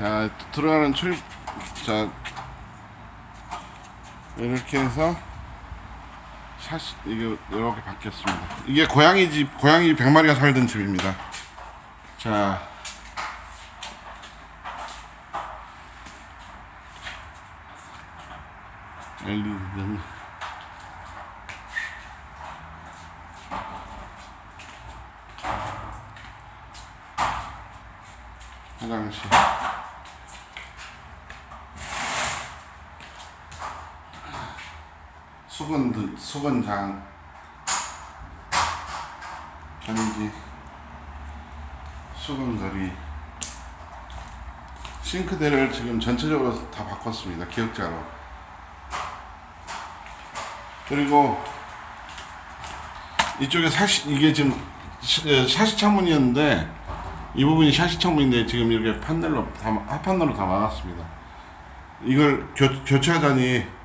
자 들어가는 출입 자 이렇게 해서 샷 이게 이렇게 바뀌었습니다. 이게 고양이 집 고양이 100마리가 살던 집입니다. 자 LED는 화장실 수건 수건장. 변기. 수건거리. 싱크대를 지금 전체적으로 다 바꿨습니다 기역자로. 그리고 이쪽에 사시 이게 지금 샤시 창문이었는데 이 부분이 샤시 창문인데 지금 이렇게 판넬로 다 하판넬로 다 막았습니다. 이걸 교, 교체하다니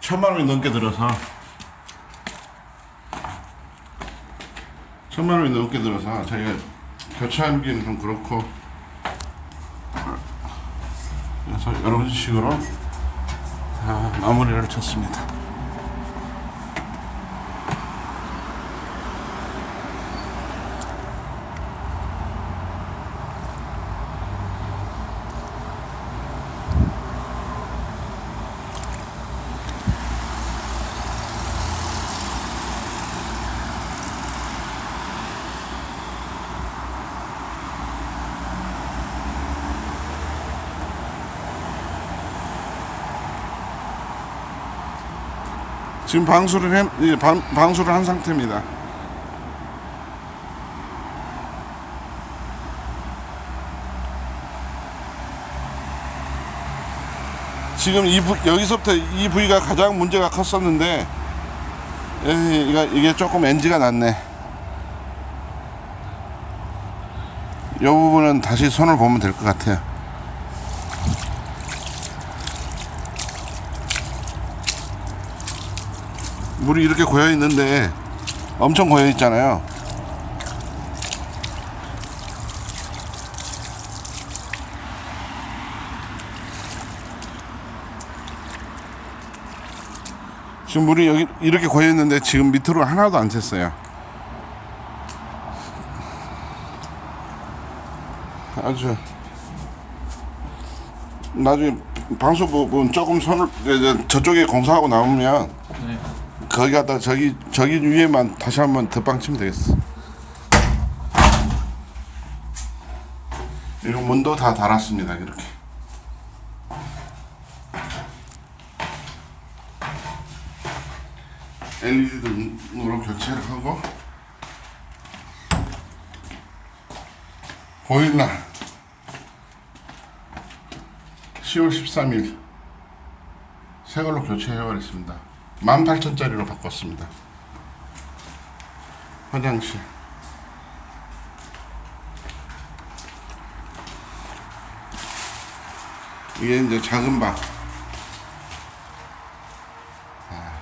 천만 원이 넘게 들어서 천만 원이 넘게 들어서 저희가 교체하기는 좀 그렇고 그래서 이런 식으로 다 마무리를 쳤습니다. 지금 방수를 해, 예, 방, 방수를 한 상태입니다. 지금 이 부, 여기서부터 이 부위가 가장 문제가 컸었는데 에, 이게, 이게 조금 엔지가 났네. 이 부분은 다시 손을 보면 될 것 같아요. 물이 이렇게 고여 있는데 엄청 고여 있잖아요. 지금 물이 여기 이렇게 고여 있는데 지금 밑으로 하나도 안 샜어요. 아주 나중에 방수 부분 조금 손을 저쪽에 공사하고 나오면 네. 거기 갖다 저기 저기 위에만 다시 한번 덧방 치면 되겠어. 이런 문도 다 달았습니다. 이렇게. LED등으로 교체를 하고 보일러 10월 13일 새 걸로 교체해버렸습니다. 18,000짜리로 바꿨습니다. 화장실. 이게 이제 작은 방. 아.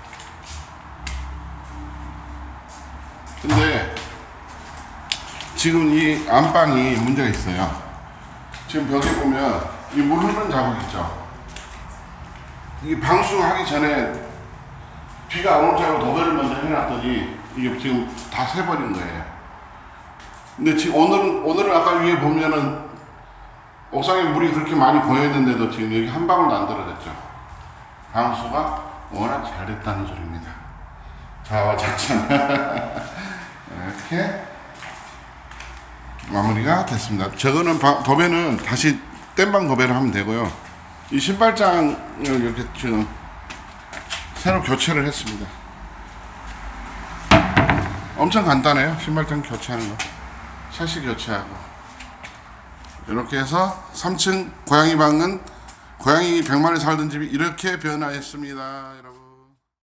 근데 지금 이 안방이 문제가 있어요. 지금 벽에 보면 이 물 흐르는 자국 있죠. 이 방수하기 전에 비가 안올 자고 도배를 먼저 해놨더니 이게 지금 다 새버린 거예요. 근데 지금 오늘은 오늘은 아까 위에 보면은 옥상에 물이 그렇게 많이 고여 있는데도 지금 여기 한 방울도 안 떨어졌죠. 방수가 워낙 잘 됐다는 소리입니다. 자와 자찬 이렇게 마무리가 됐습니다. 저거는 방- 도배는 다시 땜방 도배를 하면 되고요. 이 신발장을 이렇게 지금 새로 교체를 했습니다. 엄청 간단해요. 신발장 교체하는 거. 샤시 교체하고. 이렇게 해서 3층 고양이 방은 고양이 100마리 살던 집이 이렇게 변화했습니다. 여러분.